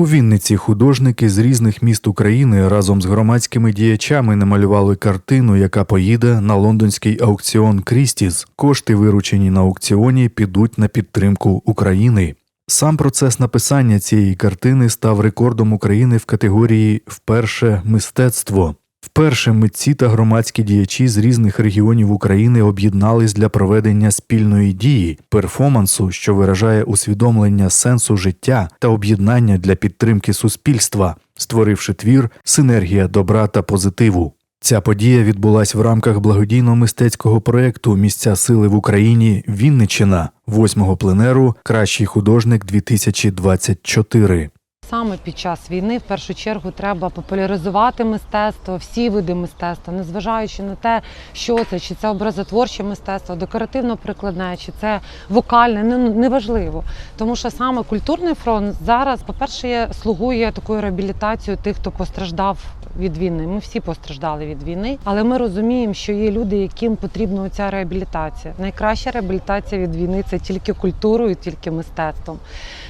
У Вінниці художники з різних міст України разом з громадськими діячами намалювали картину, яка поїде на лондонський аукціон Крістіс. Кошти, виручені на аукціоні, підуть на підтримку України. Сам процес написання цієї картини став рекордом України в категорії Вперше мистецтво. Вперше митці та громадські діячі з різних регіонів України об'єднались для проведення спільної дії, перформансу, що виражає усвідомлення сенсу життя та об'єднання для підтримки суспільства, створивши твір Синергія добра та позитиву. Ця подія відбулась в рамках благодійно-мистецького проєкту Місця сили в Україні Вінниччина, восьмого пленеру Кращий художник 2024 Саме під час війни в першу чергу треба популяризувати мистецтво, всі види мистецтва, незважаючи на те, що це, чи це образотворче мистецтво, декоративно-прикладне, чи це вокальне, не- неважливо. Тому що саме культурний фронт зараз, по-перше, слугує такою реабілітацією тих, хто постраждав від війни. Ми всі постраждали від війни, але ми розуміємо, що є люди, яким потрібна ця реабілітація. Найкраща реабілітація від війни це тільки культурою, тільки мистецтвом.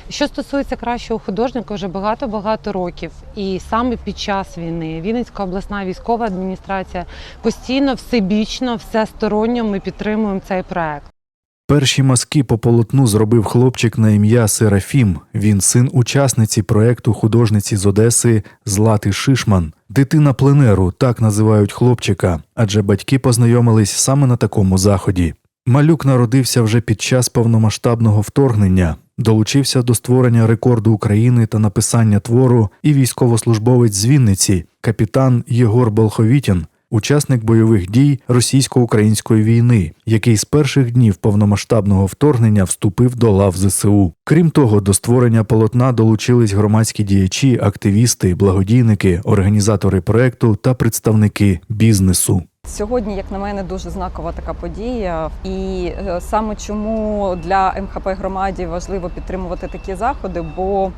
Що стосується кращого художника, вже багато-багато років, і саме під час війни Вінницька обласна військова адміністрація постійно, всебічно, всесторонньо ми підтримуємо цей проект. Перші мазки по полотну зробив хлопчик на ім'я Серафім. Він син учасниці проекту художниці з Одеси Злати Шишман. Дитина пленеру так називають хлопчика, адже батьки познайомились саме на такому заході. Малюк народився вже під час повномасштабного вторгнення. Долучився до створення рекорду України та написання твору і військовослужбовець з Вінниці, капітан Єгор Болховітін, учасник бойових дій російсько-української війни, який з перших днів повномасштабного вторгнення вступив до лав ЗСУ. Крім того, до створення полотна долучились громадські діячі, активісти, благодійники, організатори проекту та представники бізнесу. Сьогодні, як на мене, дуже знакова така подія, і е, саме чому для МХП громаді важливо підтримувати такі заходи, бо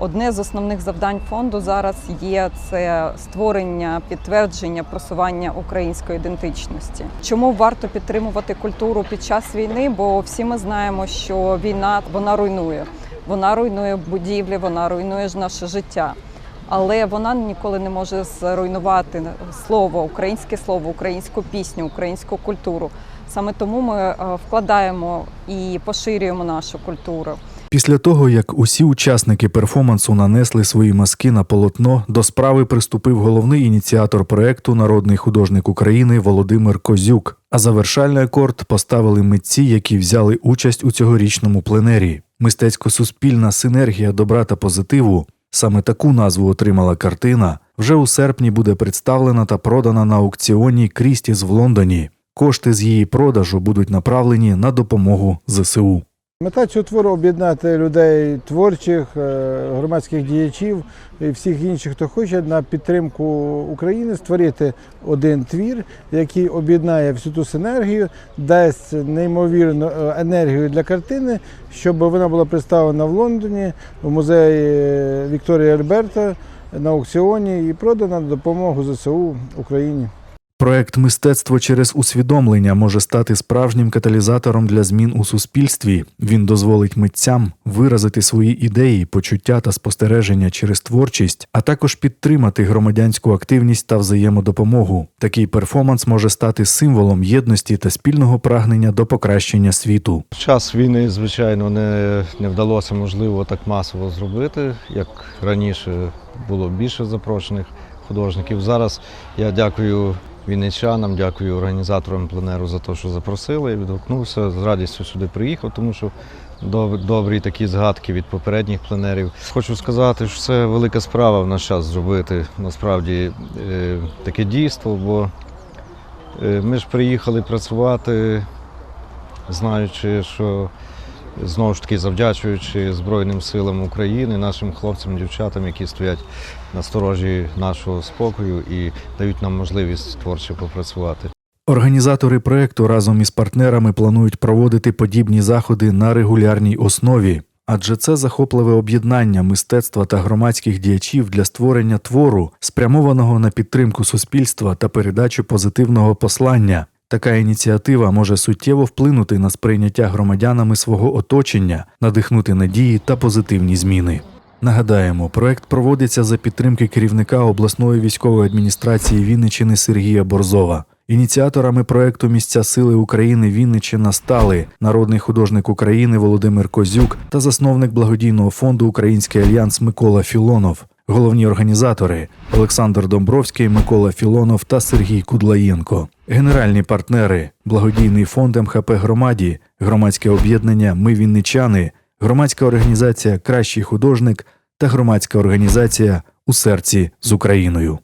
одне з основних завдань фонду зараз є це створення, підтвердження, просування української ідентичності. Чому варто підтримувати культуру під час війни? Бо всі ми знаємо, що війна вона руйнує, вона руйнує будівлі, вона руйнує ж наше життя але вона ніколи не може зруйнувати слово, українське слово, українську пісню, українську культуру. Саме тому ми е, вкладаємо і поширюємо нашу культуру. Після того, як усі учасники перформансу нанесли свої маски на полотно, до справи приступив головний ініціатор проекту, народний художник України Володимир Козюк. А завершальний акорд поставили митці, які взяли участь у цьогорічному пленері. Мистецько-суспільна синергія добра та позитиву. Саме таку назву отримала картина. Вже у серпні буде представлена та продана на аукціоні Крістіс в Лондоні. Кошти з її продажу будуть направлені на допомогу ЗСУ. Мета цього твору об'єднати людей творчих, е, громадських діячів і всіх інших, хто хоче на підтримку України створити один твір, який об'єднає всю ту синергію, дасть неймовірну е, енергію для картини, щоб вона була представлена в Лондоні в музеї Вікторія Альберта на аукціоні і продана на допомогу ЗСУ Україні. Проект мистецтво через усвідомлення може стати справжнім каталізатором для змін у суспільстві. Він дозволить митцям виразити свої ідеї, почуття та спостереження через творчість, а також підтримати громадянську активність та взаємодопомогу. Такий перформанс може стати символом єдності та спільного прагнення до покращення світу. Час війни, звичайно, не, не вдалося можливо так масово зробити, як раніше було більше запрошених художників. Зараз я дякую вінничанам, дякую організаторам пленеру за те, що запросили. Я відгукнувся, з радістю сюди приїхав, тому що добрі такі згадки від попередніх пленерів. Хочу сказати, що це велика справа в наш час зробити насправді е, таке дійство, бо е, ми ж приїхали працювати, знаючи, що знову ж таки завдячуючи Збройним силам України, нашим хлопцям, дівчатам, які стоять на сторожі нашого спокою і дають нам можливість творчо попрацювати. Організатори проекту разом із партнерами планують проводити подібні заходи на регулярній основі, адже це захопливе об'єднання мистецтва та громадських діячів для створення твору, спрямованого на підтримку суспільства та передачу позитивного послання. Така ініціатива може суттєво вплинути на сприйняття громадянами свого оточення, надихнути надії та позитивні зміни. Нагадаємо, проект проводиться за підтримки керівника обласної військової адміністрації Вінниччини Сергія Борзова. Ініціаторами проекту Місця сили України Вінниччина стали народний художник України Володимир Козюк та засновник благодійного фонду Український альянс Микола Філонов. Головні організатори Олександр Домбровський, Микола Філонов та Сергій Кудлаєнко. Генеральні партнери благодійний фонд МХП Громаді, громадське об'єднання Ми Вінничани, громадська організація Кращий художник та громадська організація у серці з Україною.